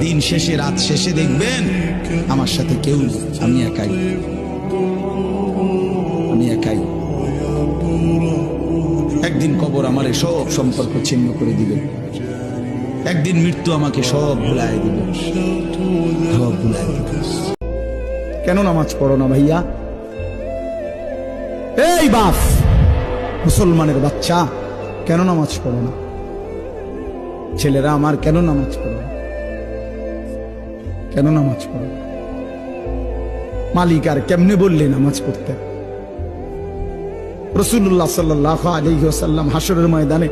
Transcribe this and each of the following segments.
দিন শেষে, রাত শেষে দেখবেন আমার সাথে কেউ আমি একাই। আমি একাই। একদিন কবর আমার সব সম্পর্ক ছিন্ন করে দিবে। একদিন মৃত্যু আমাকে সব ভুলাই দিবে। সব ভুলাই দিবে। কেন নামাজ পড়ো না ভাইয়া? এই বাপ মুসলমানের বাচ্চা, কেন নামাজ পড়ো না? ছেলেরা আমার কেন নামাজ পড়ো না? কেন নামাজ পড়ো? মালিক আর কেমনে বললে নামাজ পড়তে? রসুল্লাহ সাল্লাহ আলহিহাসাল্লাম হাসরের ময়দানে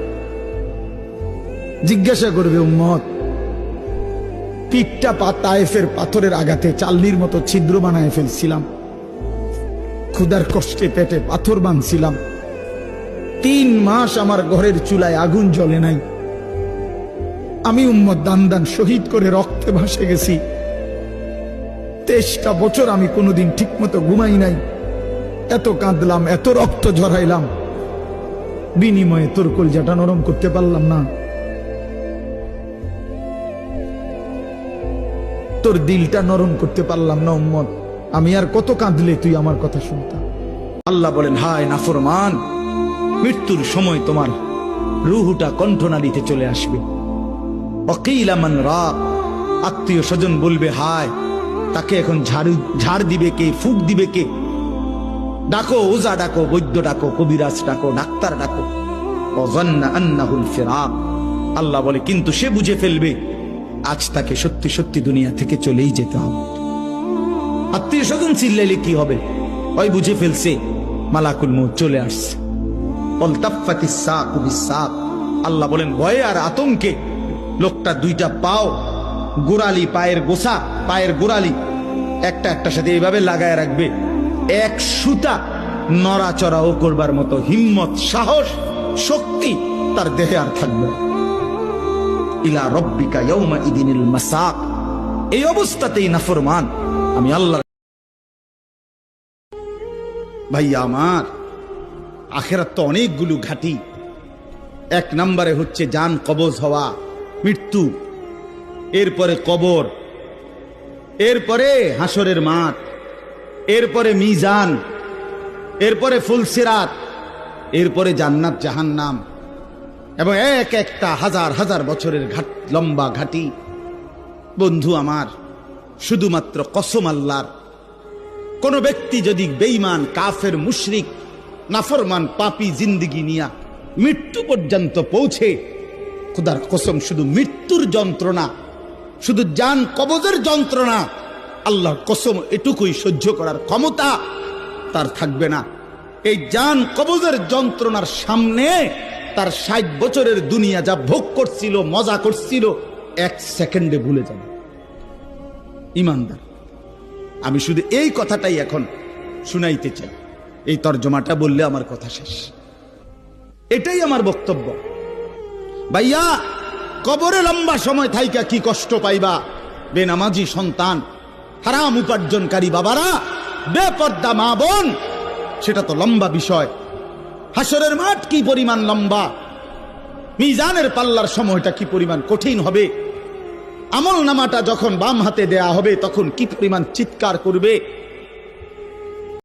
জিজ্ঞাসা করবে, উম্মত, পিঠটা পা তায়েফের পাথরের আঘাতে চাল্লির মতো ছিদ্র বানায় ফেলছিলাম। ক্ষুদার কষ্টে পেটে পাথর বাঁধছিলাম। তিন মাস আমার ঘরের চুলায় আগুন জ্বলে নাই। আমি উম্মত দান দান শহীদ করে রক্তে ভাসে গেছি। তেইশটা বছর আমি কোনোদিন ঠিকমতো ঘুমাই নাই। এত কাঁদলাম, এত রক্ত ঝরাইলাম। বিনিময়ে তোর কলজাটা নরম করতে পারলাম না। তোর দিলটা নরম করতে পারলাম না, উম্মত। আমি আর কত কাঁদলে তুই আমার কথা শুনতাম আল্লাহ বলেন, হায় নাফরমান, মৃত্যুর সময় তোমার রুহুটা কণ্ঠনালীতে চলে আসবে। অকিলামান রা আত্মীয় স্বজন বলবে, হায় তাকে এখন ঝাড়ু, ঝাড় দিবে কে, ফুক দিবে কে? ডাকো, ওজা ডাকো, বৈদ্য ডাকো, কবিরাজ ডাকো, ডাক্তার ডাকো। আল্লাহ বলে, কিন্তু সে বুঝে ফেলবে, আজ তাকে সত্যি সত্যি দুনিয়া থেকে চলেই যেতে হবে। আত্মীয় স্বজন চিল্লাইলে কি হবে? ওই বুঝে ফেলছে, মালাকুল মৌ চলে আসছে। আল্লাহ বলেন, ভয়ে আর আতঙ্কে লোকটা দুইটা পাও গোড়ালি, পায়ের গোসা, পায়ের গোড়ালি। একটা একটা সাথে এইভাবে লাগায় রাখবে। এক সুতা নড়াচড়াও করবার মতো হিম্মত, সাহস, শক্তি তার দেহে আর থাকবে ইলা রব্বিকা ইয়াউমা ইদিনিল মাসাক। এই অবস্থাতেই নাফরমান, আমি আল্লাহ ভাইয়া আমার। আখেরাত তো অনেকগুলো ঘাটি। এক নম্বরে হচ্ছে জান কবজ হওয়া, মৃত্যু। এরপরে কবর, এরপরে হাসরের মাঠ, এরপরে মিজান, এরপরে ফুলসিরাত এরপরে জান্নাত জাহান্নাম এবং এক একটা হাজার হাজার বছরের ঘাট, লম্বা ঘাটি। বন্ধু আমার, শুধুমাত্র কসম আল্লাহর, কোন ব্যক্তি যদি বেইমান কাফের, মুশরিক, নাফরমান, পাপি জিন্দিগি নিয়া মৃত্যু পর্যন্ত পৌঁছে, খুদার কসম শুধু মৃত্যুর যন্ত্রণা শুধু যান কবজের যন্ত্রণা। আল্লাহর কসম, এটুকুই সহ্য করার ক্ষমতা তার থাকবে না। এই জান কবজের যন্ত্রণার সামনে তার ষাট বছরের দুনিয়া যা ভোগ করছিল, মজা করছিল, এক সেকেন্ডে ভুলে যাবে। ইমানদার, আমি শুধু এই কথাটাই এখন শুনাইতে চাই। এই তর্জমাটা বললে আমার কথা শেষ। এটাই আমার বক্তব্য। ভাইয়া কবরে লম্বা সময় থাইকা কি কষ্ট পাইবা? বেনামাজি সন্তান, হারাম উপার্জনকারী বাবারা, বেপর্দা মা বোন, সেটা তো লম্বা বিষয়। হাসরের মাঠ কি পরিমাণ লম্বা? মিজানের পাল্লার সময়টা কি পরিমাণ কঠিন হবে? আমল নামাটা যখন বাম হাতে দেয়া হবে, তখন কি পরিমাণ চিৎকার করবে?